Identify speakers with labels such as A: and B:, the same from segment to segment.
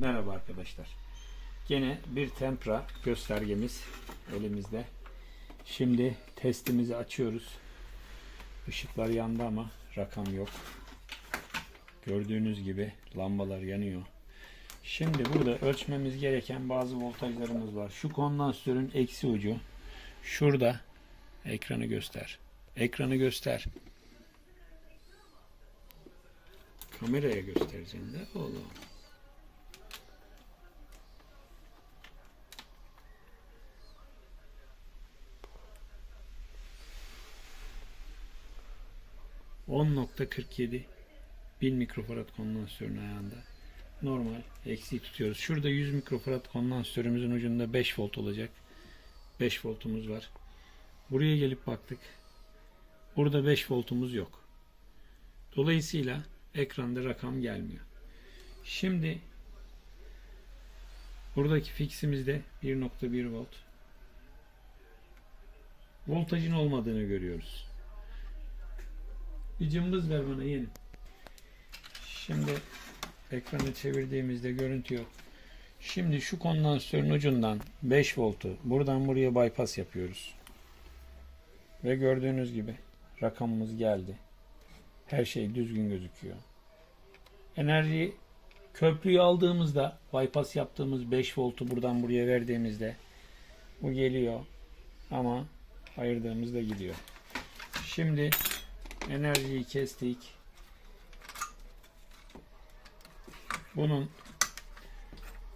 A: Merhaba arkadaşlar. Gene bir tempra göstergemiz elimizde. Şimdi testimizi açıyoruz. Işıklar yandı ama rakam yok. Gördüğünüz gibi lambalar yanıyor. Şimdi burada ölçmemiz gereken bazı voltajlarımız var. Şu kondansatörün eksi ucu şurada. Ekranı göster. Ekranı göster. Kameraya göstereceğim de oğlum. ...10.47... ...1000 mikrofarad kondansatörün ayağında... ...normal eksiği tutuyoruz. Şurada 100 mikrofarad kondansatörümüzün ucunda 5 volt olacak. 5 voltumuz var. Buraya gelip baktık. Burada 5 voltumuz yok. Dolayısıyla ekranda rakam gelmiyor. Şimdi buradaki fiximizde 1.1 volt. Voltajın olmadığını görüyoruz. Bir cımbız ver bana yeğenim. Şimdi ekranı çevirdiğimizde görüntü yok. Şimdi şu kondansatörün ucundan 5 voltu buradan buraya bypass yapıyoruz. Ve gördüğünüz gibi rakamımız geldi. Her şey düzgün gözüküyor. Enerjiyi köprüyü aldığımızda bypass yaptığımız 5 voltu buradan buraya verdiğimizde bu geliyor ama ayırdığımızda gidiyor. Şimdi enerjiyi kestik. Bunun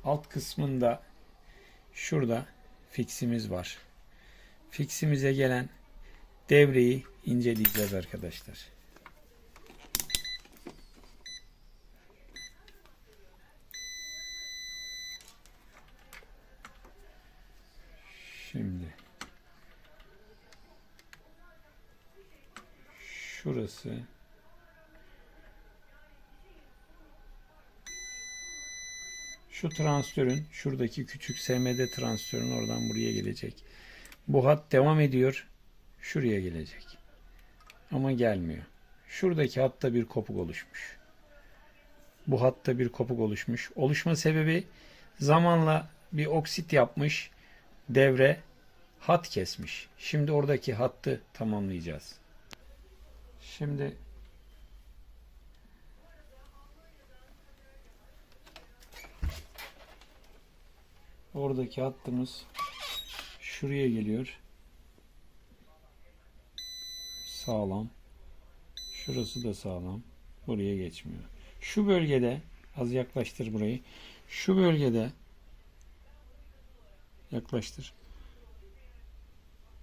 A: alt kısmında şurada fiximiz var. Fiximize gelen devreyi inceleyeceğiz arkadaşlar. Şimdi şurası şu transistörün şuradaki küçük SMD transistörün oradan buraya gelecek. Bu hat devam ediyor. Şuraya gelecek. Ama gelmiyor. Şuradaki hatta bir kopuk oluşmuş. Bu hatta bir kopuk oluşmuş. Oluşma sebebi zamanla bir oksit yapmış. Devre hat kesmiş. Şimdi oradaki hattı tamamlayacağız. Şimdi oradaki hattımız şuraya geliyor. Sağlam. Şurası da sağlam. Buraya geçmiyor. Şu bölgede az yaklaştır burayı. Şu bölgede yaklaştır.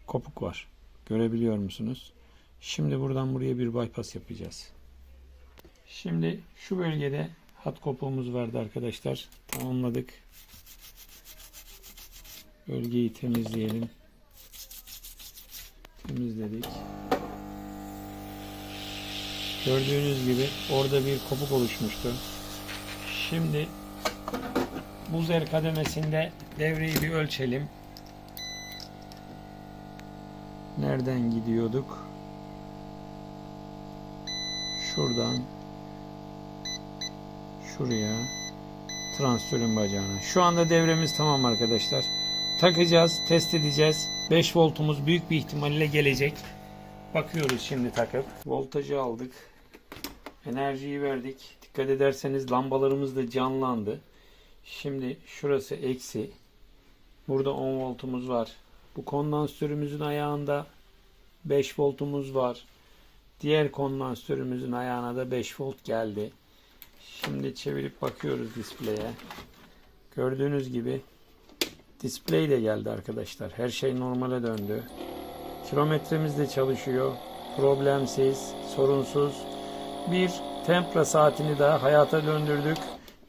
A: Kopuk var. Görebiliyor musunuz? Şimdi buradan buraya bir bypass yapacağız. Şimdi şu bölgede hat kopuğumuz vardı arkadaşlar. Tamamladık. Bölgeyi temizleyelim. Temizledik. Gördüğünüz gibi orada bir kopuk oluşmuştu. Şimdi buzer kademesinde devreyi bir ölçelim. Nereden gidiyorduk? Şuradan şuraya transistörün bacağına. Şu anda devremiz tamam arkadaşlar. Takacağız, test edeceğiz. 5 voltumuz büyük bir ihtimalle gelecek. Bakıyoruz şimdi takıp. Voltajı aldık. Enerjiyi verdik. Dikkat ederseniz lambalarımız da canlandı. Şimdi şurası eksi. Burada 10 voltumuz var. Bu kondansatörümüzün ayağında 5 voltumuz var. Diğer kondansatörümüzün ayağına da 5 volt geldi. Şimdi çevirip bakıyoruz displeye. Gördüğünüz gibi display de geldi arkadaşlar. Her şey normale döndü. Kilometremiz de çalışıyor. Problemsiz, sorunsuz. Bir tempra saatini daha hayata döndürdük.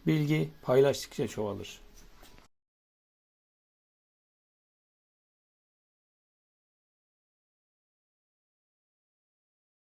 A: Bilgi paylaştıkça çoğalır.